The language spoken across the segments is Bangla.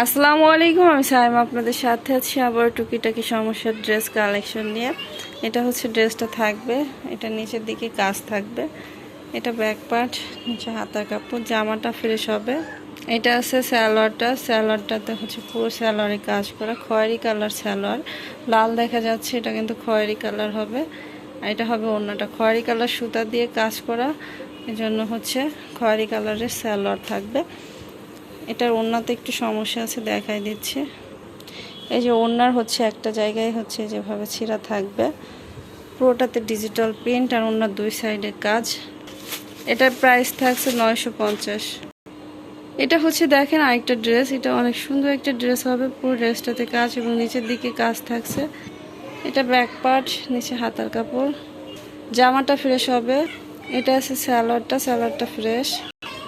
আসসালামু আলাইকুম, আমি সাইম আপনাদের সাথে আছি। আবার টুকিটাকি সমস্যার ড্রেস কালেকশন নিয়ে। এটা হচ্ছে ড্রেসটা থাকবে, এটা নিচের দিকে কাজ থাকবে। এটা ব্যাক পার্ট নিচে হাতা কাপড়, জামাটা ফ্রেশ হবে। এটা আছে স্যালোয়ারটা স্যালোয়ারটাতে হচ্ছে পুরো স্যালোয়ারে কাজ করা, খয়েরি কালার স্যালোয়ার লাল দেখা যাচ্ছে, এটা কিন্তু খয়েরি কালার হবে। আর এটা হবে অন্যটা খয়েরি কালার সুতা দিয়ে কাজ করা, এজন্য হচ্ছে খয়েরি কালারের স্যালোয়ার থাকবে। এটার ওড়নাতে একটু সমস্যা আছে, দেখাই দিচ্ছে। এই যে ওড়নার হচ্ছে একটা জায়গায় হচ্ছে যেভাবে ছিঁড়া থাকবে, পুরোটাতে ডিজিটাল প্রিন্ট আর ওড়নার দুই সাইডে কাজ। এটার প্রাইস থাকছে নয়শো পঞ্চাশ। এটা হচ্ছে দেখেন আরেকটা ড্রেস এটা অনেক সুন্দর একটা ড্রেস হবে, পুরো ড্রেসটাতে কাজ এবং নিচের দিকে কাজ থাকছে। এটা ব্যাক পার্ট নিচে হাতার কাপড়। জামাটা ফ্রেশ হবে, এটা আছে স্যালোয়ারটা স্যালোয়ারটা ফ্রেশ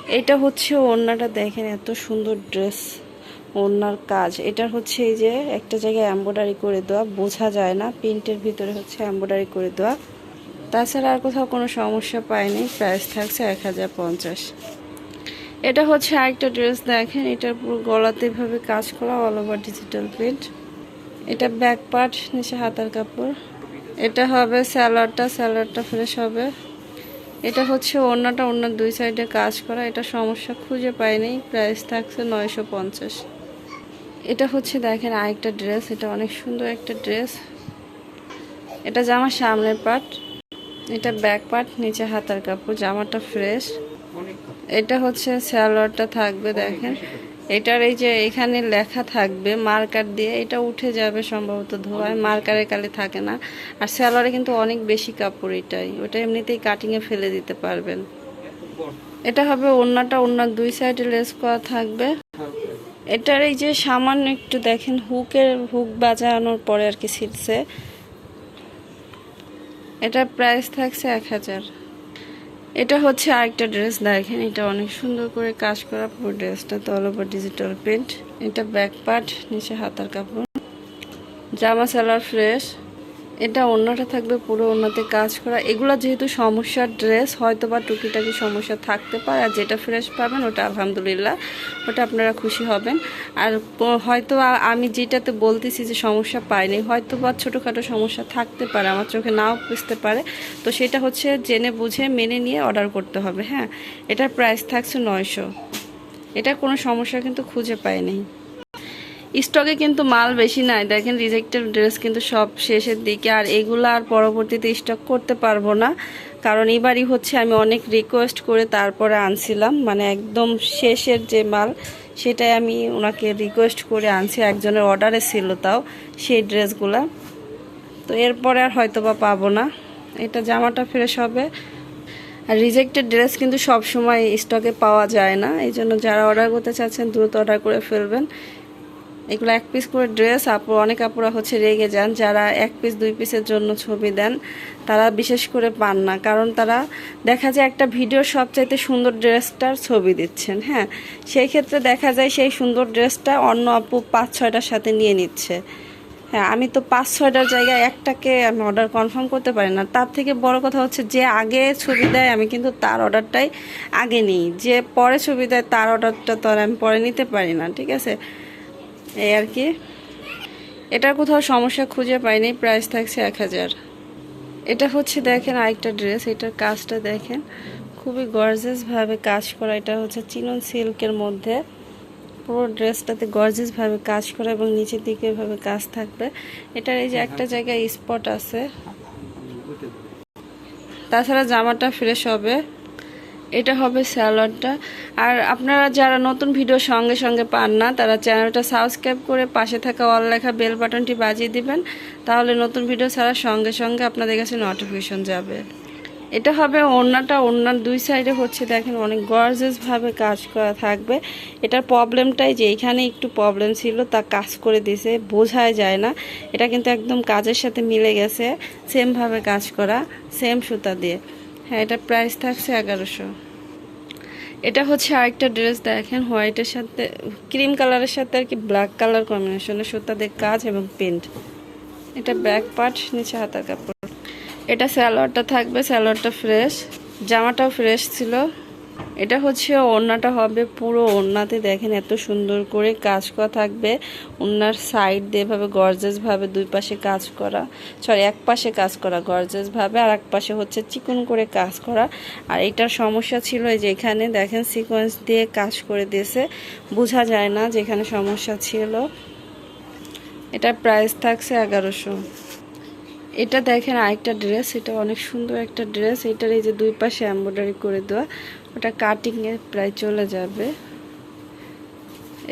এটা হচ্ছে ওড়নাটা দেখেন, এত সুন্দর ড্রেস, ওড়নার কাজ। এটা হচ্ছে এই যে একটা জায়গায় এম্ব্রয়ডারি করে দেওয়া, বোঝা যায় না, প্রিন্টের ভিতরে হচ্ছে এম্ব্রয়ডারি করে দেওয়া। তাছাড়া আর কোথাও কোনো সমস্যা পায়নি প্রাইস থাকছে এক হাজার পঞ্চাশ। এটা হচ্ছে আরেকটা ড্রেস দেখেন এটার পুরো গলাতে এভাবে কাজ করা অল ওভার ডিজিটাল প্রিন্ট এটা ব্যাক পার্ট নিচে হাতার কাপড়। এটা হবে স্যালাডটা স্যালাডটা ফ্রেশ হবে। এটা হচ্ছে অন্যটা অন্য দুই সাইডে কাজ করা। এটা সমস্যা খুঁজে পাইনি। প্রাইস থাকছে নয়শো পঞ্চাশ। এটা হচ্ছে দেখেন আরেকটা ড্রেস এটা অনেক সুন্দর একটা ড্রেস এটা জামার সামনের পার্ট এটা ব্যাক পার্ট নিচে হাতার কাপড়, জামাটা ফ্রেশ এটা হচ্ছে স্যালোয়ারটা থাকবে দেখেন। এটার এই যে এখানে লেখা থাকবে মার্কার দিয়ে এটা উঠে যাবে সম্ভবত ধোয়ায় মার্কারের কালে থাকে না। আর স্যালোয়ারে কিন্তু অনেক বেশি কাপড় এটাই। ওটা এমনিতেই কাটিংয়ে ফেলে দিতে পারবেন। এটা হবে ওড়নাটা ওড়নার দুই সাইডে লেস করা থাকবে। এটার এই যে সামান্য একটু দেখেন হুকের হুক বাজানোর পরে আর কি ছিটছে এটার প্রাইস থাকছে এক হাজার। এটা হচ্ছে আরেকটা ড্রেস দেখেন, এটা অনেক সুন্দর করে কাজ করা পুরো ড্রেসটা তো অল ওভার ডিজিটাল প্রিন্ট এটা ব্যাক পার্ট নিচে হাতার কাপড়, জামা সালার ফ্রেশ এটা অন্যটা থাকবে, পুরো অন্যতে কাজ করা। এগুলো যেহেতু সমস্যার ড্রেস হয়তো বা টুকিটাকি সমস্যা থাকতে পারে, আর যেটা ফ্রেশ পাবেন ওটা আলহামদুলিল্লাহ, ওটা আপনারা খুশি হবেন। আর হয়তো আমি যেটাতে বলতেছি যে সমস্যা পাইনি হয়তো বা ছোটোখাটো সমস্যা থাকতে পারে, আমার চোখে নাও বুঝতে পারে। তো সেটা হচ্ছে জেনে বুঝে মেনে নিয়ে অর্ডার করতে হবে হ্যাঁ? এটার প্রাইস থাকছে নয়শো। এটা কোনো সমস্যা কিন্তু খুঁজে পাইনি স্টকে কিন্তু মাল বেশি নাই। দেখেন রিজেক্টেড ড্রেস কিন্তু সব শেষের দিকে। আর এগুলো আর পরবর্তীতে স্টক করতে পারব না। কারণ এবারই হচ্ছে আমি অনেক রিকোয়েস্ট করে তারপরে আনছিলাম। মানে একদম শেষের যে মাল, সেটাই আমি ওনাকে রিকোয়েস্ট করে আনছি। একজনের অর্ডারে ছিল তাও, সেই ড্রেসগুলা তো এরপরে আর হয়তো বা পাবো না। এটা জামাটা ফ্রেশ হবে। আর রিজেক্টেড ড্রেস কিন্তু সব সময় স্টকে পাওয়া যায় না। এই জন্য যারা অর্ডার করতে চাচ্ছেন, দ্রুত অর্ডার করে ফেলবেন। এগুলো এক পিস করে ড্রেস আপুর অনেক আপুরা হচ্ছে রেগে যান। যারা এক পিস দুই পিসের জন্য ছবি দেন, তারা বিশেষ করে পান না। কারণ তারা দেখা যায় একটা ভিডিওর সবচাইতে সুন্দর ড্রেসটার ছবি দিচ্ছেন হ্যাঁ? সেই ক্ষেত্রে দেখা যায় সেই সুন্দর ড্রেসটা অন্য আপু পাঁচ, ছয়টার সাথে নিয়ে নিচ্ছে। হ্যাঁ আমি তো পাঁচ, ছয়টার জায়গায় একটাকে আমি অর্ডার কনফার্ম করতে পারি না। তার থেকে বড় কথা হচ্ছে যে আগে ছবি দেয়, আমি কিন্তু তার অর্ডারটাই আগে নিই। যে পরে ছবি দেয়, তার অর্ডারটা তো আর আমি পরে নিতে পারি না, ঠিক আছে? এই আর কি। এটার কোথাও সমস্যা খুঁজে পাইনি প্রাইস থাকছে এক হাজার। এটা হচ্ছে দেখেন আরেকটা ড্রেস এটার কাজটা দেখেন। খুবই গর্জেসভাবে কাজ করা, এটা হচ্ছে চিনন সিল্কের মধ্যে। পুরো ড্রেসটাতে গর্জেসভাবে কাজ করা এবং নিচের দিকে এভাবে কাজ থাকবে। এটার এই যে একটা জায়গায় স্পট আছে। তাছাড়া জামাটা ফ্রেশ হবে। এটা হবে স্যালাডটা আর আপনারা যারা নতুন ভিডিও সঙ্গে সঙ্গে পান না, তারা চ্যানেলটা সাবস্ক্রাইব করে পাশে থাকা অল লেখা বেল বাটনটি বাজিয়ে দিবেন, তাহলে নতুন ভিডিও ছাড়ার সঙ্গে সঙ্গে আপনাদের কাছে নোটিফিকেশন যাবে। এটা হবে ওড়নাটা ওড়নার দুই সাইডে হচ্ছে, দেখেন অনেক গর্জেসভাবে কাজ করা থাকবে। এটার প্রবলেমটাই যে এখানে একটু প্রবলেম ছিল, তা কাজ করে দিছে বোঝাই যায় না। এটা কিন্তু একদম কাজের সাথে মিলে গেছে সেমভাবে কাজ করা সেম সুতা দিয়ে। হ্যাঁ এটা প্রাইস থাকছে এগারোশো। এটা হচ্ছে আরেকটা ড্রেস দেখেন হোয়াইটের সাথে ক্রিম কালারের সাথে আর কি ব্ল্যাক কালার কম্বিনেশনে সুতাদের কাজ এবং পেন্ট এটা ব্যাক পার্ট নিচে হাতার কাপড়। এটা স্যালোয়ারটা থাকবে স্যালোয়ারটা ফ্রেশ জামাটাও ফ্রেশ ছিল। এটা হচ্ছে ওড়নাটা হবে পুরো ওড়নাতে দেখেন এত সুন্দর করে কাজ করা থাকবে। ওড়নার সাইড দিয়ে এভাবে গর্জেস ভাবে দুই পাশে কাজ করা। সরি এক পাশে কাজ করা গর্জেস ভাবে, আর এক পাশে হচ্ছে চিকন করে কাজ করা। আর এটার সমস্যা ছিল যে এখানে দেখেন সিকোয়েন্স দিয়ে কাজ করে দিয়েছে। বোঝা যায় না যেখানে সমস্যা ছিল। এটার প্রাইস থাকছে এগারোশো। এটা দেখেন আরেকটা ড্রেস এটা অনেক সুন্দর একটা ড্রেস এটার এই যে দুই পাশে এমব্রয়ডারি করে দেওয়া, ওটা কাটিংয়ে প্রায় চলে যাবে।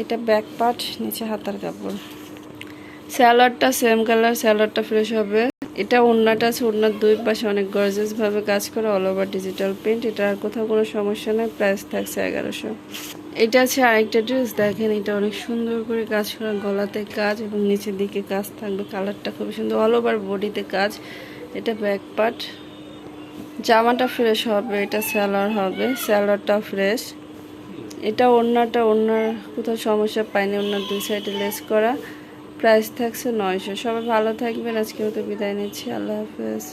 এটা ব্যাক পার্ট নিচে হাতার কাপড়। স্যালাডটা সেম কালার স্যালাডটা ফ্রেশ হবে। এটা ওড়নাটা আছে, ওড়নার দুই পাশে অনেক গর্জেস ভাবে কাজ করা অল ওভার ডিজিটাল প্রিন্ট এটা আর কোথাও কোনো সমস্যা নেই প্রাইস থাকছে এগারোশো। এটা আছে আরেকটা ড্রেস দেখেন এটা অনেক সুন্দর করে কাজ করা, গলাতে কাজ এবং নিচের দিকে কাজ থাকবে, কালারটা খুবই সুন্দর অল ওভার বডিতে কাজ, এটা ব্যাক পার্ট জামাটা ফ্রেশ হবে, এটা স্যালার হবে স্যালারটাও ফ্রেশ এটা ওড়নাটা, ওড়নার কোথাও সমস্যা পায়নি ওড়নার দুই সাইডে লেস করা প্রাইস থাকছে নয়শো, সবাই ভালো থাকবেন আজকে মতো বিদায় নিচ্ছি, আল্লাহ হাফেজ।